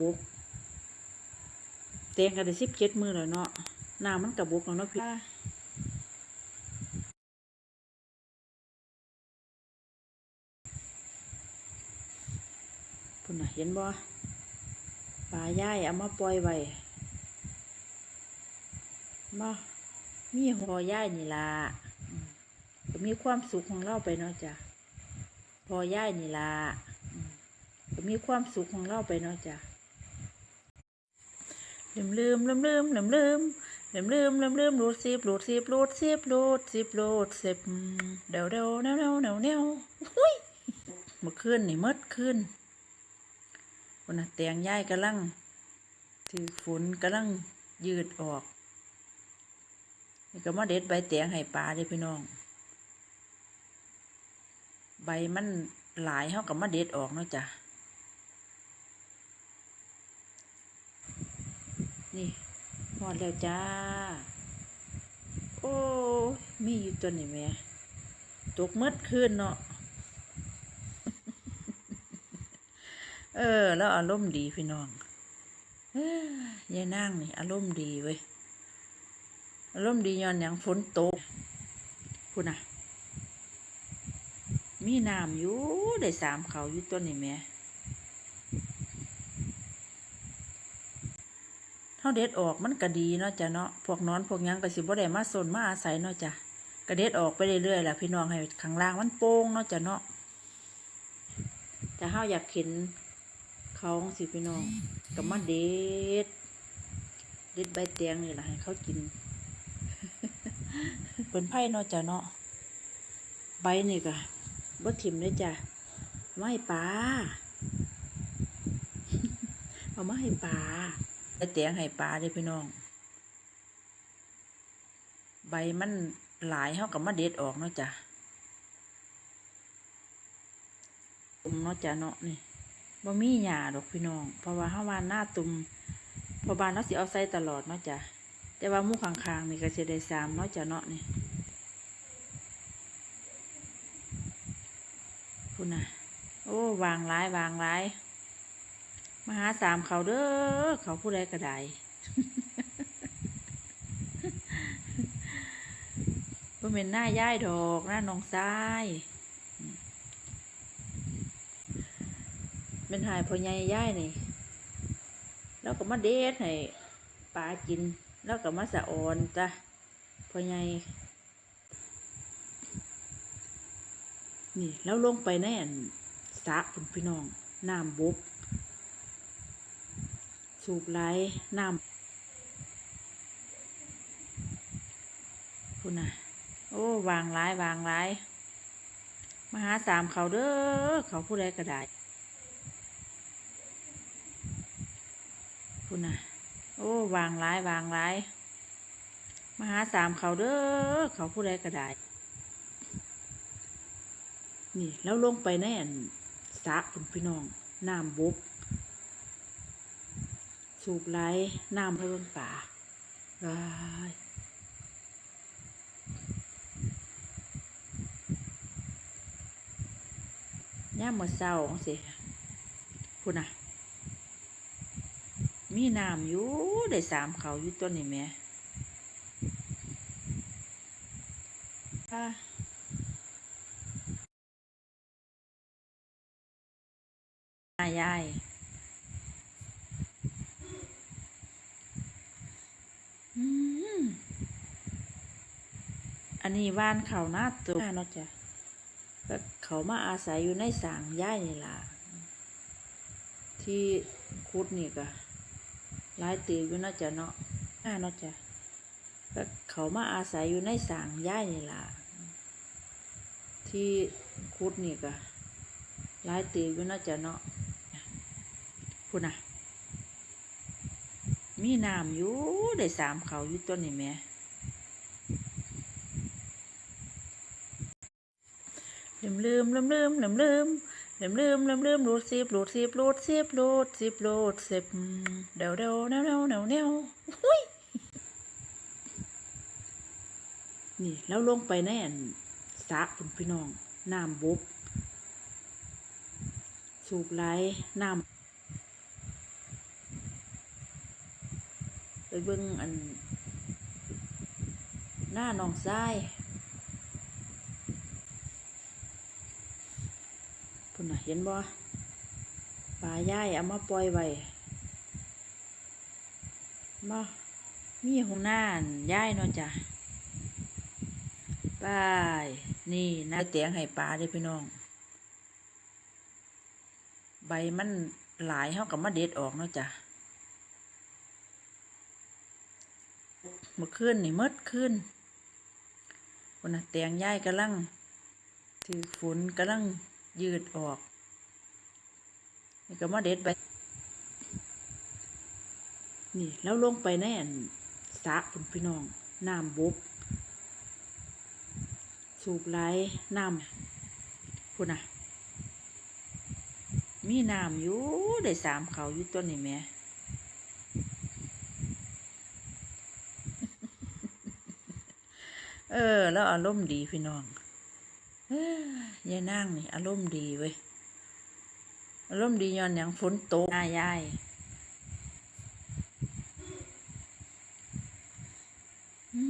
บุกเตียงกันได้สิบเจ็ดมือแล้วเนาะน้ำมันกระบุกแล้วเนาะพี่พุ่นน่ะเห็นบ่ปลาย่ายเอามาปล่อยไว้มามีหัวย่ายนี่ล่ะอืมก็มีความสุขของเราไปเนาะจ้ะพอย่ายนี่ล่ะอืมก็มีความสุขของเราไปเนาะจ้ะ ลืมลืมลืมลืมลืมลืมลืมลืมลืมลืมรูดซิบรูดซิบรูดซิบรูดซิบรูดซิบเดี๋ยวเดี๋ยวเดี๋ยเดี๋ยเดี๋ยเดี๋ยหุ้ยเมื่อคืนนี่มืดคืนคนน่ะเตียงย่ายกำลังถือฝนกำลังยืดออกนี่ก็มาเด็ดใบเตียงให้ปลาเด้อพี่น้อง ใบมันหลายเขากับมาเด็ดออกเนาะจ้ะ นี่หอดแล้วจ้า โอ้มีอยู่ตัวนี่แหม่ตกมืดขึ้นเนาะเออ แล้วอารมณ์ดีพี่น้องเอ้ยายนางนี่ อารมณ์ดีเว้ยอารมณ์ดีย้อนอย่างฝนตกคุณนะมีน้ำอยู่ได้สามเขาอยู่ตัวนี่แหม่ เท่าเด็ดออกมันก็ดีเนาะจ้ะเนาะพวกนอนพวกยังก็สิบ่ได้มาสนมาอาศัยเนาะจ้ะก็เด็ดออกไปเรื่อยๆแหละพี่น้องให้ข้างล่างมันโป่งเนาะจ้ะเนาะแต่เฮาอยากเห็นเขาสิพี่น้องก็มาเด็ด เด็ดใบเตียงนี่แหละให้เขากินเป็นไผ่เนาะจ้ะเนาะใบนี่ก็บ่ถิ่มเลยจ้ะเอามาให้ปลาเอามาให้ปลา ไปเตียงให้ปลาเด้พี่น้อง ใบมันหลายเขากับมาเด็ดออกเนาะจ้ะตุ่มเนาะจ้ะเนาะนี่บ่มีหญ้าดอกพี่น้อง เพราะว่าเฮาว่าหน้าตุ่มพอบานเราสิเอาใส่ตลอดเนาะจ้ะแต่ว่ามู่ข้างๆนี่ก็สิได้สามเนาะจ้ะเนาะนี่คุณน่ะ โอ้วางหลายวางหลาย มาหาสามเขาเด้อเขาผู้ใดก็ได้บ่เป็นหน้าย่ายดอกหน้าน้องซ้ายเป็นหายพอใหญ่ย่ายนี่แล้วก็มาเด็ดให้ปลากิน แล้วก็มาสะออนจ้ะพอใหญ่นี่แล้วลงไปในอันสระพุ่นพี่น้องน้ำบก สูบไหลน้ำคุณน่ะ โอ้ วางร้ายวางร้ายมาหาสามเขาเด้อเขาผู้ใดก็ได้คุณน่ะ โอ้ วางร้ายวางร้ายมาหาสามเขาเด้อเขาผู้ใดก็ได้นี่แล้วลงไปในอันสระคุณพี่น้องน้ำบก สูบไหลน้ำเพิ่มป่าว้ายย่ามมื่อเศร้าสิคุณน่ะมีน้ำอยู่ได้สามเขาอยู่ต้นนี่แหม่อะอะยาย อันนี้ว่านเขาหน้าตัวเนาะจ้ะก็เขามาอาศัยอยู่ในสางย่ายนี่ล่ะ ที่คุดนี่ก็หลายตีอยู่เนาะจ้ะเนาะน่าเนาะจ้ะก็เขามาอาศัยอยู่ในสางย่ายนี่ล่ะ ที่คุดนี่ก็หลายตีอยู่เนาะจ้ะเนาะคุณน่ะ มีน้ำอยู่ได้สามเขาอยู่ต้นนี่แม่ลืมลืมลืมลืมลืมลืมลืมลืมลืมลืมรูดซิบรูดซิบรูดซิบรูดซิบรูดซิบเดี๋ยวเดี๋ยวเดี๋ยวเดี๋ยวเดี๋ยวเดี๋ยวหุ้ยนี่แล้วลงไปในอันสระคุณพี่น้องน้ำบกสูบไหลน้ำ ไปเบิ่งอัน หน้าหนองทรายพุ่นนะเห็นบ่ปลาย่ายเอามาปล่อยไว้มามีหงหน้านย่ายเนาะจ้ะไปนี่นะเตียงให้ปลาเด้พี่น้อง ใบมันหลายเฮากับมาเด็ดออกเนาะจ้ะ มื่อคืนนี่มืดขึ้นคนน่ะแตงย่ายกำลังถือฝนกำลังยืดออก นี่ก็มาเด็ดไป นี่แล้วลงไปในอันสระพุ่นพี่น้องน้ำบุบสูบไหลน้ำพุ่นน่ะ มีน้ำอยู่ได้สามเขาอยู่ต้นนี่แหม่ เออ แล้วอารมณ์ดีพี่น้องเอ้ยายนั่งนี่ อารมณ์ดีเว้ยอารมณ์ดีย้อนอย่างฝนตกหน้ายายอื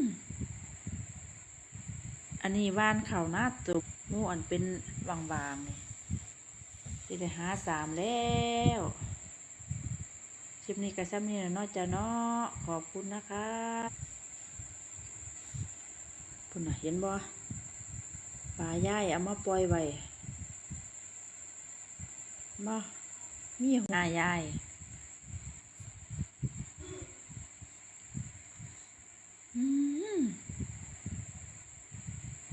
มอันนี้ว่านเขาวหน้าตุกหมูอันเป็นบางๆนี่สิได้หาสามแล้วคลิปนี้ก็ซ้ำนี่แหละเนาะจ้ะเนาะขอบคุณนะคะ พุ่นน่ะเห็นบ่ปลาย่ายเอามาปล่อยไว้มามีหัวหน้ายายอืม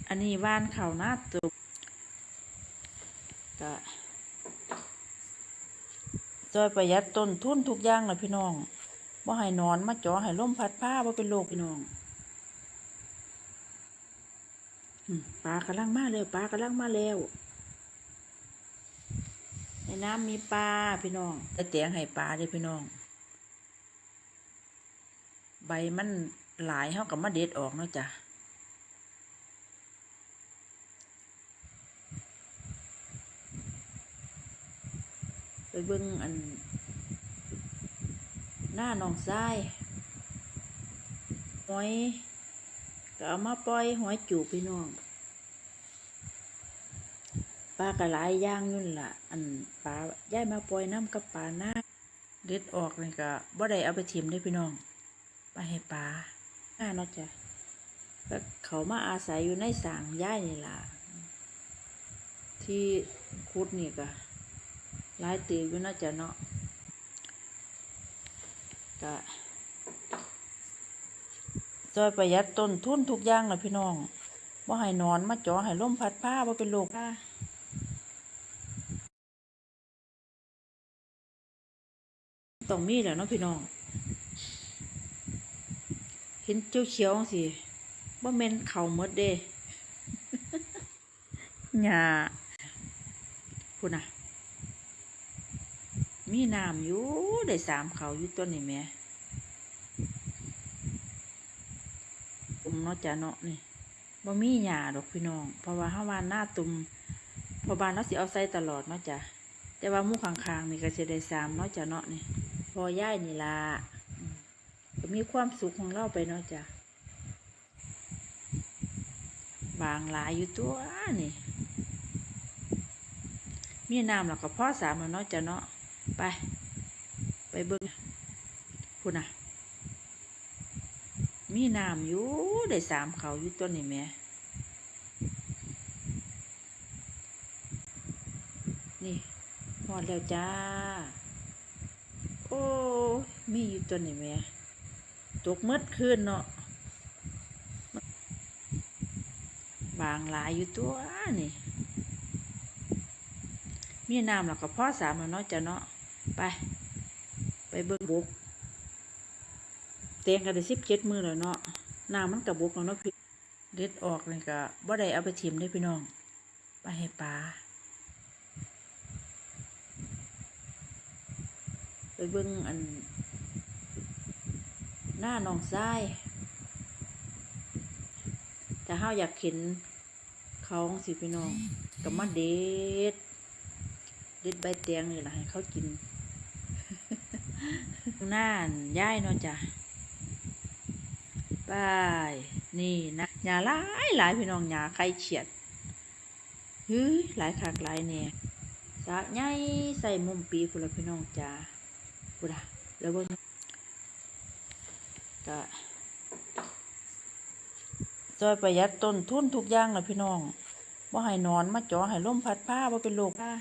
อันนี้ว่านเขาหน้าตุกก็ซอยประหยัดต้นทุนทุกอย่างเลยพี่น้องบ่ให้นอนมาจ่อให้ลมพัดผ้าบ่เป็นโรคพี่น้องอืม ปลากำลังมาแล้วปลากำลังมาแล้วในน้ำมีปลาพี่น้องต่เตียงให้ปลาเด้อพี่น้อง ใบมันหลายเฮากับมาเด็ดออกเนาะจ้ะไปเบิ่งอัน หน้าหนองทรายหอย ก็เอามาปล่อยหอยจูพี่น้องปลากระหลายย่างนู่นล่ะ อันปลาย้ายมาปล่อยน้ำกับปลาหน้าเด็ดออกนี่ก็บ่ได้เอาไปทิมได้พี่น้องไปให้ปลาหน้าเนาะจ้ะก็เขามาอาศัยอยู่ในสางย้ายนี่ล่ะ ที่คุดนี่ก็หลายตีอยู่น่าจะเนาะก็ ซอยประหยัดต้นทุนทุกอย่างเลยพี่น้องว่าให้นอนมาจ่อให้ลมพัดผ้าว่าเป็นโรคผ้าต้องมีแหล้วเนาะพี่น้อง เห็นเจ้าเขียวๆสิว่าเมนเข่าหมดเด้หญ้าพูดน่ะมีน้ำอยู่ได้สามเขาอยู่ต้นนี่แหม่ตุ่ม เนาะจ้ะเนาะนี่บ่มีหญ้าดอกพี่น้อง เพราะว่าเฮาวานหน้าตุ่มพอบานเราสิเอาใส่ตลอดเนาะจ้ะแต่ว่ามู่ข้างๆนี่ก็สิได้สามเนาะจ้ะเนาะนี่พอย่ายนี่ละอืมก็มีความสุขของเราไปเนาะจ้ะบางหลายอยู่ตัวนี่ มีน้ำแล้วก็พ่อสามแล้วเนาะจ้ะเนาะไป ไปเบิ่งพุ่นน่ะ มีน้ำอยู่ได้สามเขาอยู่ต้นนี่แม่นี่หอดแล้วจ้า โอ้ มีอยู่ต้นนี่แม่ตกมืดคืนเนาะบางหลายอยู่ตัวนี่ มีน้ำแล้วก็พ่อสามแล้วเนาะจ้ะเนาะไป ไปเบิ่งบก เตียงกันได้สิบเจ็ดมือแล้วเนาะน้ำมันกับบกแล้วเนาะพี่เด็ดออกเลยก็บ่ได้เอาไปทิมได้พี่น้องไปให้ปลาไปเบิ่งอัน หน้าหนองทรายแต่เฮาอยากเห็นเขาสิพี่น้องก็มาเด็ด เด็ดใบเตียงนี่แหละให้เขากิน หน้าย่ายเนาะจ้ะ ไปนี่นะหญ้าหลายหลายพี่น้องหญ้าไข่เฉียดเฮ้ยหลายคักหลายแน่สะใหญ่ใส่มุมปีพุ่นละพี่น้องจ้าพุ่นละแล้วเบิ่งก็ซอยประหยัดต้นทุนทุกอย่างละพี่น้องบ่าให้นอนมาจาะให้ลมพัดผ้าบ่าเป็นโรคผ้า